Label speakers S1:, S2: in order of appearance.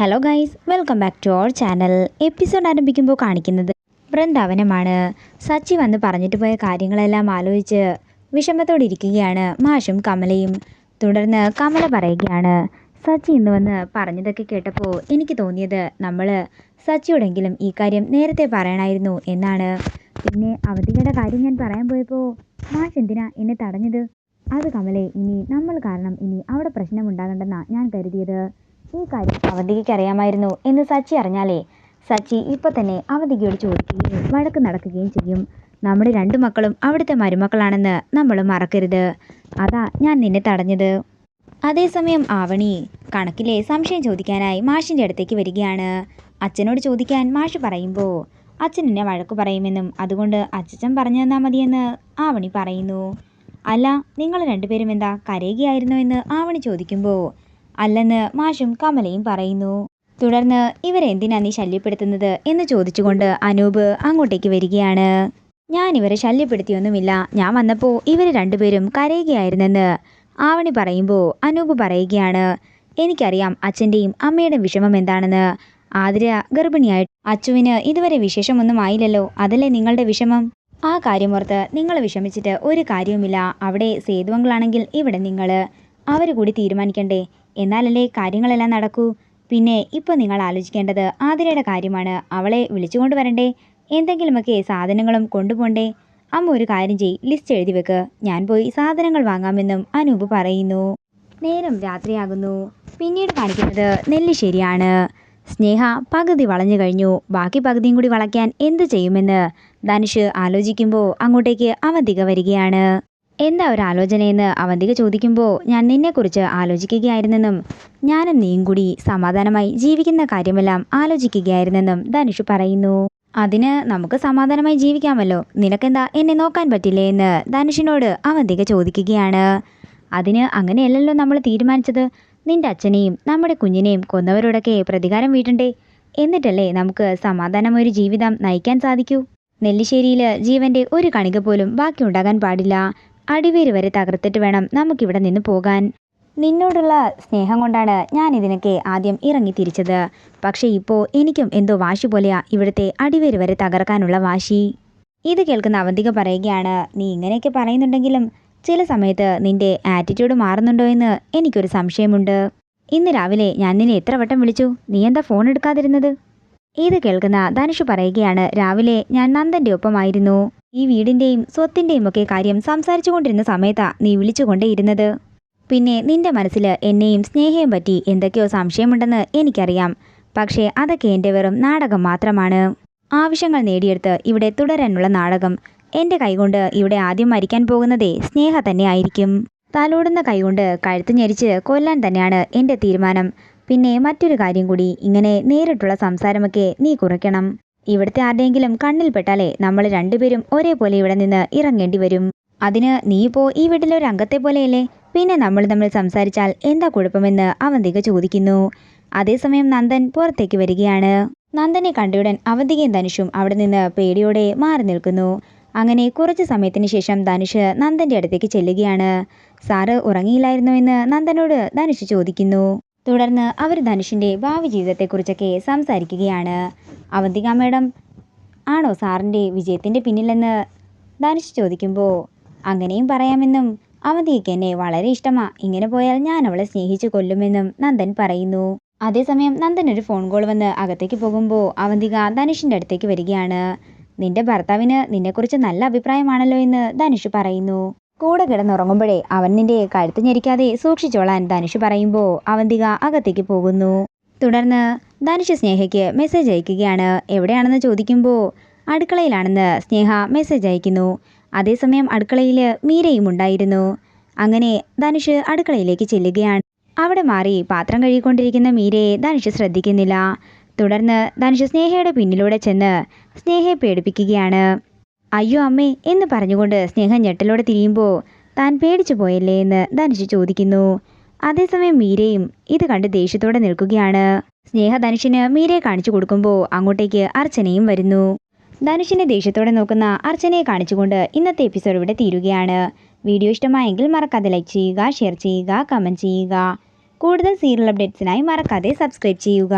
S1: Hello guys welcome back to our channel episode ആരംഭിക്കുമ്പോൾ കാണിക്കുന്നത് വൃന്ദാവനമാണ്. സച്ചി വന്ന് പറഞ്ഞിട്ട് പോയ കാര്യങ്ങളെല്ലാം ആലോചിച്ച് വിഷമത്തോടെ ഇരിക്കുകയാണ് മാഷും കമലയും. തുടർന്ന് കമല പറയുകയാണ് സച്ചി ഇന്ന് വന്ന് പറഞ്ഞതൊക്കെ കേട്ടപ്പോൾ എനിക്ക് തോന്നിയത് നമ്മൾ സച്ചിയോടെങ്കിലും ഈ കാര്യം നേരത്തെ പറയണമായിരുന്നു എന്നാണ്. പിന്നെ അവധിയുടെ കാര്യം ഞാൻ പറയാൻ പോയപ്പോൾ മാഷ് എന്തിനാ എന്നെ തടഞ്ഞത്? അത് കമലെ ഇനി നമ്മൾ കാരണം ഇനി അവിടെ പ്രശ്നമുണ്ടാകണ്ടെന്നാണ് ഞാൻ കരുതിയത്. ഈ കാര്യം അവന്തികയ്ക്ക് അറിയാമായിരുന്നു എന്ന് സച്ചി അറിഞ്ഞാലേ സച്ചി ഇപ്പോൾ തന്നെ അവന്തികയോട് ചോദിക്കുകയും വഴക്ക് നടക്കുകയും ചെയ്യും. നമ്മുടെ രണ്ടു മക്കളും അവിടുത്തെ മരുമക്കളാണെന്ന് നമ്മൾ മറക്കരുത്. അതാ ഞാൻ നിന്നെ തടഞ്ഞത്. അതേസമയം ആവണി കണക്കിലെ സംശയം ചോദിക്കാനായി മാഷിന്റെ അടുത്തേക്ക് വരികയാണ്. അച്ഛനോട് ചോദിക്കാൻ മാഷ് പറയുമ്പോൾ അച്ഛൻ എന്നെ വഴക്ക് പറയുമെന്നും അതുകൊണ്ട് അച്ഛൻ പറഞ്ഞു തന്നാൽ മതിയെന്ന് ആവണി പറയുന്നു. അല്ല നിങ്ങൾ രണ്ടുപേരും എന്താ കരയുകയായിരുന്നോ എന്ന് ആവണി ചോദിക്കുമ്പോൾ അല്ലെന്ന് മാഷും കമലയും പറയുന്നു. തുടർന്ന് ഇവരെന്തിനാ നീ ശല്യപ്പെടുത്തുന്നത് എന്ന് ചോദിച്ചുകൊണ്ട് അനൂപ് അങ്ങോട്ടേക്ക് വരികയാണ്. ഞാൻ ഇവരെ ശല്യപ്പെടുത്തിയൊന്നുമില്ല. ഞാൻ വന്നപ്പോൾ ഇവർ രണ്ടുപേരും കരയുകയായിരുന്നെന്ന് ആവണി പറയുമ്പോൾ അനൂപ് പറയുകയാണ്. എനിക്കറിയാം അച്ഛന്റെയും അമ്മയുടെയും വിഷമം എന്താണെന്ന്. ആതിര ഗർഭിണിയായിട്ട് അച്ചുവിന് ഇതുവരെ വിശേഷമൊന്നും ആയില്ലല്ലോ. അതല്ലേ നിങ്ങളുടെ വിഷമം? ആ കാര്യമോർത്ത് നിങ്ങൾ വിഷമിച്ചിട്ട് ഒരു കാര്യവുമില്ല. അവിടെ സേതുവങ്ങളാണെങ്കിൽ ഇവിടെ നിങ്ങൾ അവർ കൂടി തീരുമാനിക്കണ്ടേ? എന്നാലല്ലേ കാര്യങ്ങളെല്ലാം നടക്കൂ? പിന്നെ ഇപ്പോൾ നിങ്ങൾ ആലോചിക്കേണ്ടത് ആതിരയുടെ കാര്യമാണ്. അവളെ വിളിച്ചുകൊണ്ട് വരണ്ടേ എന്തെങ്കിലുമൊക്കെ സാധനങ്ങളും കൊണ്ടുപോണ്ടേ? അമ്മ ഒരു കാര്യം ചെയ് ലിസ്റ്റ് എഴുതി വെക്ക്. ഞാൻ പോയി സാധനങ്ങൾ വാങ്ങാമെന്നും അനൂപ് പറയുന്നു. നേരം രാത്രിയാകുന്നു. പിന്നീട് കാണിക്കുന്നത് ശരിയാണ്. സ്നേഹ പകുതി വളഞ്ഞു കഴിഞ്ഞു. ബാക്കി പകുതിയും കൂടി വളയ്ക്കാൻ എന്ത് ചെയ്യുമെന്ന് ധനുഷ് ആലോചിക്കുമ്പോൾ അങ്ങോട്ടേക്ക് അവധിക വരികയാണ്. എന്താ ഒരു ആലോചനയെന്ന് അവന്തിക ചോദിക്കുമ്പോൾ ഞാൻ നിന്നെക്കുറിച്ച് ആലോചിക്കുകയായിരുന്നെന്നും ഞാനും നീയും കൂടി സമാധാനമായി ജീവിക്കുന്ന കാര്യമെല്ലാം ആലോചിക്കുകയായിരുന്നെന്നും ധനുഷ് പറയുന്നു. അതിന് നമുക്ക് സമാധാനമായി ജീവിക്കാമല്ലോ. നിനക്കെന്താ എന്നെ നോക്കാൻ പറ്റില്ലേ എന്ന് ധനുഷിനോട് അവന്തിക ചോദിക്കുകയാണ്. അതിന് അങ്ങനെയല്ലല്ലോ നമ്മൾ തീരുമാനിച്ചത്. നിന്റെ അച്ഛനെയും നമ്മുടെ കുഞ്ഞിനെയും കൊന്നവരോടൊക്കെ പ്രതികാരം വീട്ടണ്ടേ? എന്നിട്ടല്ലേ നമുക്ക് സമാധാനമൊരു ജീവിതം നയിക്കാൻ സാധിക്കൂ? നെല്ലിശ്ശേരിയിൽ ജീവന്റെ ഒരു കണിക പോലും ബാക്കിയുണ്ടാകാൻ പാടില്ല. അടിവേര് വരെ തകർത്തിട്ട് വേണം നമുക്കിവിടെ നിന്ന് പോകാൻ. നിന്നോടുള്ള സ്നേഹം കൊണ്ടാണ് ഞാൻ ഇതിനൊക്കെ ആദ്യം ഇറങ്ങി തിരിച്ചത്. പക്ഷേ ഇപ്പോൾ എനിക്കും എന്തോ വാശി പോലെയാ ഇവിടുത്തെ അടിവേര് വരെ തകർക്കാനുള്ള വാശി. ഇത് കേൾക്കുന്ന അവന്തിക പറയുകയാണ് നീ ഇങ്ങനെയൊക്കെ പറയുന്നുണ്ടെങ്കിലും ചില സമയത്ത് നിന്റെ ആറ്റിറ്റ്യൂഡ് മാറുന്നുണ്ടോ എന്ന് എനിക്കൊരു സംശയമുണ്ട്. ഇന്ന് രാവിലെ ഞാൻ നിന്നെ എത്ര വട്ടം വിളിച്ചു? നീ എന്താ ഫോൺ എടുക്കാതിരുന്നത്? ഇത് കേൾക്കുന്ന ധനുഷ് പറയുകയാണ് രാവിലെ ഞാൻ നന്ദന്റെ ഒപ്പമായിരുന്നു. ഈ വീടിന്റെയും സ്വത്തിന്റെയും ഒക്കെ കാര്യം സംസാരിച്ചു കൊണ്ടിരുന്ന സമയത്താ നീ വിളിച്ചുകൊണ്ടേയിരുന്നത് പിന്നെ നിന്റെ മനസ്സിൽ എന്നെയും സ്നേഹയും പറ്റി എന്തൊക്കെയോ സംശയമുണ്ടെന്ന് എനിക്കറിയാം. പക്ഷേ അതൊക്കെ എന്റെ വെറും നാടകം മാത്രമാണ്. ആവശ്യങ്ങൾ നേടിയെടുത്ത് ഇവിടെ തുടരാനുള്ള നാടകം. എന്റെ കൈകൊണ്ട് ഇവിടെ ആദ്യം മരിക്കാൻ പോകുന്നതേ സ്നേഹ തന്നെ ആയിരിക്കും. തലോടുന്ന കൈകൊണ്ട് കഴുത്ത് ഞെരിച്ച് കൊല്ലാൻ തന്നെയാണ് എന്റെ തീരുമാനം. പിന്നെ മറ്റൊരു കാര്യം കൂടി ഇങ്ങനെ നേരിട്ടുള്ള സംസാരമൊക്കെ നീ കുറയ്ക്കണം. ഇവിടുത്തെ ആരുടെയെങ്കിലും കണ്ണിൽപ്പെട്ടാലേ നമ്മൾ രണ്ടുപേരും ഒരേപോലെ ഇവിടെ നിന്ന് ഇറങ്ങേണ്ടി വരും. അതിന് നീ ഇപ്പോൾ ഈ വീട്ടിലെ ഒരു അംഗത്തെ പോലെയല്ലേ? പിന്നെ നമ്മൾ തമ്മിൽ സംസാരിച്ചാൽ എന്താ കുഴപ്പമെന്ന് അവന്തിക ചോദിക്കുന്നു. അതേസമയം നന്ദൻ പുറത്തേക്ക് വരികയാണ്. നന്ദനെ കണ്ടയുടൻ അവന്തികയും ധനുഷും അവിടെ നിന്ന് പേടിയോടെ മാറി നിൽക്കുന്നു. അങ്ങനെ കുറച്ച് സമയത്തിന് ശേഷം ധനുഷ് നന്ദന്റെ അടുത്തേക്ക് ചെല്ലുകയാണ്. സാറ് ഉറങ്ങിയില്ലായിരുന്നു? എന്ന് നന്ദനോട് ധനുഷ് ചോദിക്കുന്നു. തുടർന്ന് അവർ ധനുഷിന്റെ ഭാവി ജീവിതത്തെക്കുറിച്ചൊക്കെ സംസാരിക്കുകയാണ്. അവന്തിക മേഡം ആണോ സാറിന്റെ വിജയത്തിന്റെ പിന്നിലെന്ന് ധനുഷ് ചോദിക്കുമ്പോൾ അങ്ങനെയും പറയാമെന്നും അവന്തികയ്ക്ക് എന്നെ വളരെ ഇഷ്ടമാ. ഇങ്ങനെ പോയാൽ ഞാൻ അവളെ സ്നേഹിച്ചു കൊല്ലുമെന്നും നന്ദൻ പറയുന്നു. അതേസമയം നന്ദൻ ഒരു ഫോൺ കോൾ വന്ന് അകത്തേക്ക് പോകുമ്പോൾ അവന്തിക ധനുഷിന്റെ അടുത്തേക്ക് വരികയാണ്. നിന്റെ ഭർത്താവിന് നിന്നെക്കുറിച്ച് നല്ല അഭിപ്രായമാണല്ലോ എന്ന് ധനുഷ് പറയുന്നു. കൂടെ കിടന്നുറങ്ങുമ്പോഴേ അവൻ നിന്റെ കഴുത്ത് ഞെരിക്കാതെ സൂക്ഷിച്ചോളാൻ ധനുഷ് പറയുമ്പോൾ അവന്തിക അകത്തേക്ക് പോകുന്നു. തുടർന്ന് ധനുഷ് സ്നേഹയ്ക്ക് മെസ്സേജ് അയക്കുകയാണ്. എവിടെയാണെന്ന് ചോദിക്കുമ്പോൾ അടുക്കളയിലാണെന്ന് സ്നേഹ മെസ്സേജ് അയക്കുന്നു. അതേസമയം അടുക്കളയിൽ മീരയും ഉണ്ടായിരുന്നു. അങ്ങനെ ധനുഷ് അടുക്കളയിലേക്ക് ചെല്ലുകയാണ്. അവിടെ മാറി പാത്രം കഴുകിക്കൊണ്ടിരിക്കുന്ന മീരയെ ധനുഷ് ശ്രദ്ധിക്കുന്നില്ല. തുടർന്ന് ധനുഷ് സ്നേഹയുടെ പിന്നിലൂടെ ചെന്ന് സ്നേഹയെ പേടിപ്പിക്കുകയാണ്. അയ്യോ അമ്മേ എന്ന് പറഞ്ഞുകൊണ്ട് സ്നേഹ ഞെട്ടലോടെ തിരിയുമ്പോൾ താൻ പേടിച്ചു പോയല്ലേ എന്ന് ധനുഷ് ചോദിക്കുന്നു. അതേസമയം മീരയും ഇത് കണ്ട് ദേഷ്യത്തോടെ നിൽക്കുകയാണ്. സ്നേഹ ധനുഷിന് മീരയെ കാണിച്ചു കൊടുക്കുമ്പോൾ അങ്ങോട്ടേക്ക് അർച്ചനയും വരുന്നു. ധനുഷിനെ ദേഷ്യത്തോടെ നോക്കുന്ന അർച്ചനയെ കാണിച്ചുകൊണ്ട് ഇന്നത്തെ എപ്പിസോഡ് ഇവിടെ തീരുകയാണ്. വീഡിയോ ഇഷ്ടമായെങ്കിൽ മറക്കാതെ ലൈക്ക് ചെയ്യുക ഷെയർ ചെയ്യുക കമന്റ് ചെയ്യുക. കൂടുതൽ സീരിയൽ അപ്ഡേറ്റ്സിനായി മറക്കാതെ സബ്സ്ക്രൈബ് ചെയ്യുക.